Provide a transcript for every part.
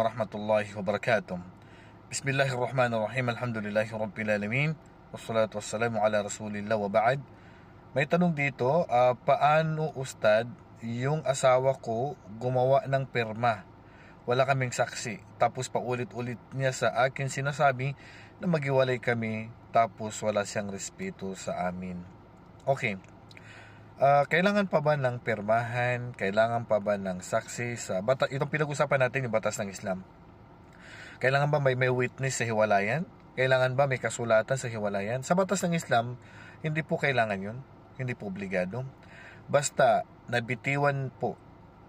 Warahmatullahi wabarakatuh. Bismillahirrahmanirrahim. Alhamdulillahi rabbil alamin. Wassalatu wassalamu ala rasulillah wa ba'd. May tanong dito, ah, paano ustad yung asawa ko gumawa ng perma? Wala kaming saksi. Tapos paulit-ulit niya sa akin sinasabi na maghiwalay kami tapos wala siyang respeto sa amin. Okay. Ah, kailangan pa ba ng permahan? Kailangan pa ba ng saksi sa bata itong pinag-usapan natin yung batas ng Islam? Kailangan ba may may witness sa hiwalayan? Kailangan ba may kasulatan sa hiwalayan? Sa batas ng Islam, hindi po kailangan 'yun. Hindi po obligado. Basta nabitiwan po,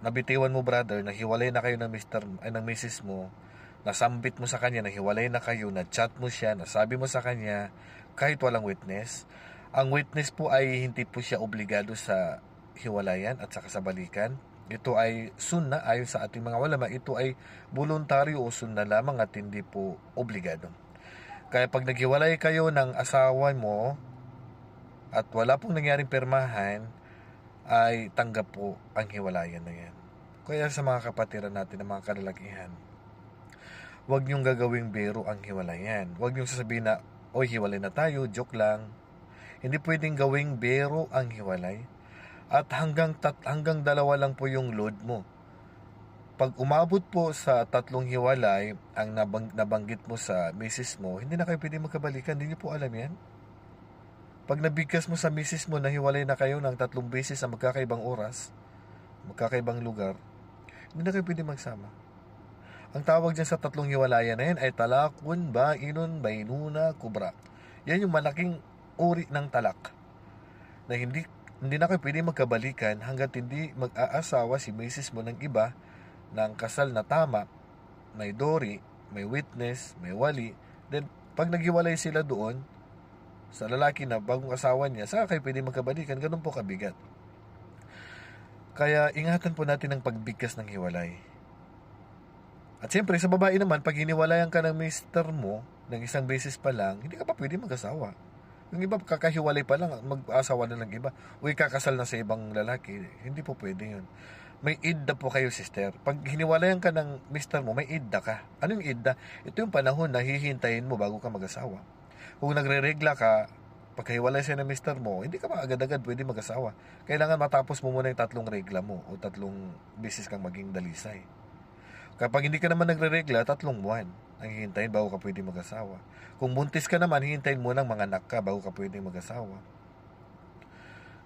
nabitiwan mo brother, na hiwalay na kayo ng Mr. ay ng Mrs. mo, nasambit mo sa kanya na hiwalay na kayo, na chat mo siya, nasabi mo sa kanya kahit walang witness, ang witness po ay hindi po siya obligado sa hiwalayan at sa balikan. Ito ay sunna ayon sa ating mga ulama. Ito ay voluntaryo o sunna lamang at hindi po obligado. Kaya pag naghiwalay kayo ng asawa mo at wala pong nangyaring permahan, ay tanggap po ang hiwalayan na yan. Kaya sa mga kapatiran natin ng mga kalalakihan, huwag niyong gagawing biro ang hiwalayan. Huwag niyong sasabihin na, oy, hiwalay na tayo, joke lang. Hindi pwedeng gawing bero ang hiwalay. At hanggang, tat, hanggang dalawa lang po yung load mo. Pag umabot po sa tatlong hiwalay, ang nabang, nabanggit mo sa misis mo, hindi na kayo pwede magkabalikan. Hindi niyo po alam yan. Pag nabigkas mo sa misis mo na hiwalay na kayo ng tatlong beses sa magkakaibang oras, magkakaibang lugar, hindi na kayo pwede magsama. Ang tawag dyan sa tatlong hiwalayan na yan ay talakun, bainun, bainuna, kubra. Yan yung malaking uri ng talak na hindi hindi na kayo pwede magkabalikan hanggat hindi mag-aasawa si misis mo ng iba ng kasal na tama, may dori, may witness, may wali. Then, pag naghiwalay sila doon, sa lalaki na bagong asawa niya, saka kayo pwede magkabalikan, ganun po kabigat. Kaya ingatan po natin ang pagbigkas ng hiwalay. At siyempre, sa babae naman, pag hiniwalayan ka ng mister mo, ng isang beses pa lang, hindi ka pa pwede mag-asawa. Yung iba, kakahiwalay pa lang, mag-asawa na ng iba. Uy, kakasal na sa ibang lalaki. Hindi po pwede yun. May idda po kayo, sister. Pag hiniwalayan ka ng mister mo, may idda ka. Ano yung idda? Ito yung panahon na hihintayin mo bago ka mag-asawa. Kung nagre-regla ka, pagkahiwalay siya ng mister mo, hindi ka pa agad-agad pwede mag-asawa. Kailangan matapos mo muna yung tatlong regla mo o tatlong bisis kang maging dalisay. Kapag hindi ka naman nagre-regla, tatlong buwan ang hihintayin bago ka pwede mag-asawa. Kung buntis ka naman, hihintayin mo ng mga anak ka bago ka pwede mag-asawa.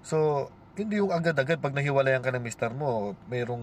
So, hindi yung agad-agad pag nahiwalayan ka ng mister mo, mayroong